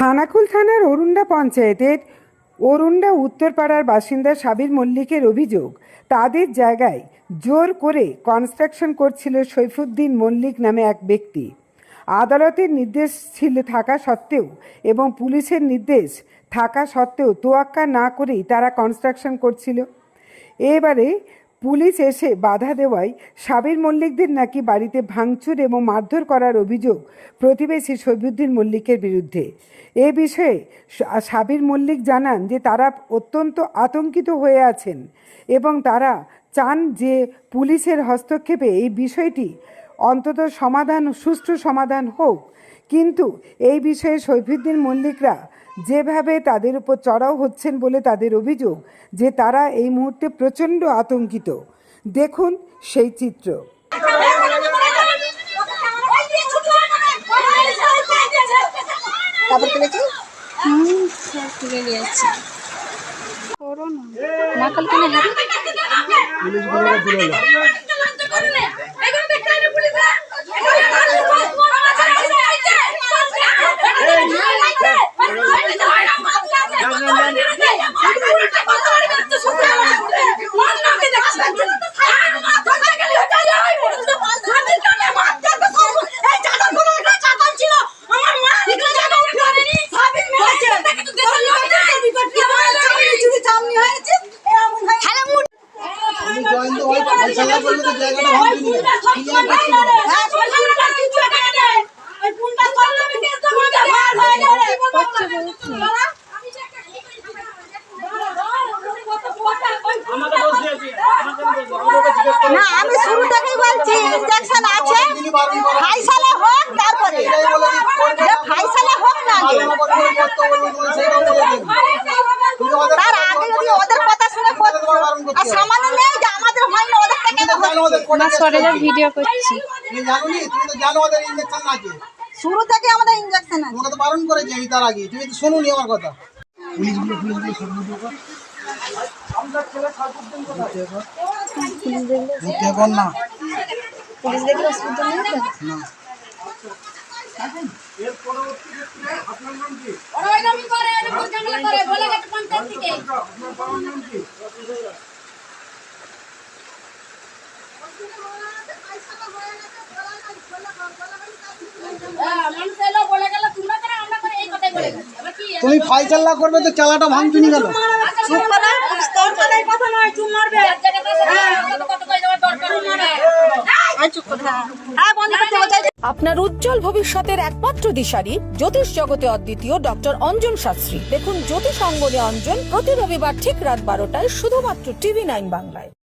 খানাকুল থানার অরুণ্ডা পঞ্চায়েতের অরুণ্ডা উত্তরপাড়ার বাসিন্দা সাবির মল্লিকের অভিযোগ, তাদের জায়গায় জোর করে কনস্ট্রাকশন করছিল সৈফুদ্দিন মল্লিক নামে এক ব্যক্তি। আদালতের নির্দেশ ছিল থাকা সত্ত্বেও এবং পুলিশের নির্দেশ থাকা সত্ত্বেও তোয়াক্কা না করেই তারা কনস্ট্রাকশন করছিল। এবারে পুলিশ এসে বাধা দেওয়ায় সাবির মল্লিকদের নাকি বাড়িতে ভাঙচুর এবং মারধর করার অভিযোগ প্রতিবেশী সৈবুদ্দিন মল্লিকের বিরুদ্ধে। এ বিষয়ে সাবির মল্লিক জানান যে তারা অত্যন্ত আতঙ্কিত হয়ে আছেন এবং তারা চান যে পুলিশের হস্তক্ষেপে এই বিষয়টি অন্তত সমাধান সুষ্ঠু সমাধান হোক। কিন্তু এই বিষয়ে সৈফুদ্দিন মল্লিকরা যেভাবে তাদের উপর চড়াও হচ্ছেন বলে তাদের অভিযোগ যে তারা এই মুহূর্তে প্রচণ্ড আতঙ্কিত। দেখুন সেই চিত্র। না কালকে না না, আমি শুরু থেকেই বলছি ইনজেকশন আছে, ফাইসালা হোক, তারপরে। ফাইসালা হোক না তার আগে যদি ওদের কথা শুনে আর সামান্য নেই যে আমাদের হয়নি ওদের থেকে যা করবে। ভিডিও করছি। তুমি জানো নি তুমি তো জানো ওদের ইঞ্জেকশন আছে। শুরু থেকে আমাদের ইনজেকশন আছে। তোমাকে তো বারণ করেছি আমি তার আগে। তুমি তো শোনোনি আমার কথা। পুলিশগুলো পুলিশগুলো সব ভিডিও কর। ভর্তি কর না। পুলিশ দেখলে অসুবিধা নেই তো? না। তুমি ফাইসাল্লা করবে তো চালাটা ভাঙচুনি গেল চুপ করে তোর কথা এই কথা নয় চুপ মারবে আর চুপ করে হ্যাঁ। হ্যাঁ বন্ধ করতে হবে আপনার উজ্জ্বল ভবিষ্যতের একমাত্র দিশারি জ্যোতিষ জগতে অদ্বিতীয় ডক্টর অঞ্জন শাস্ত্রী। দেখুন জ্যোতিষ অঙ্গনে অঞ্জন প্রতি রবিবার ঠিক রাত বারোটায় শুধুমাত্র টিভি নাইন বাংলায়।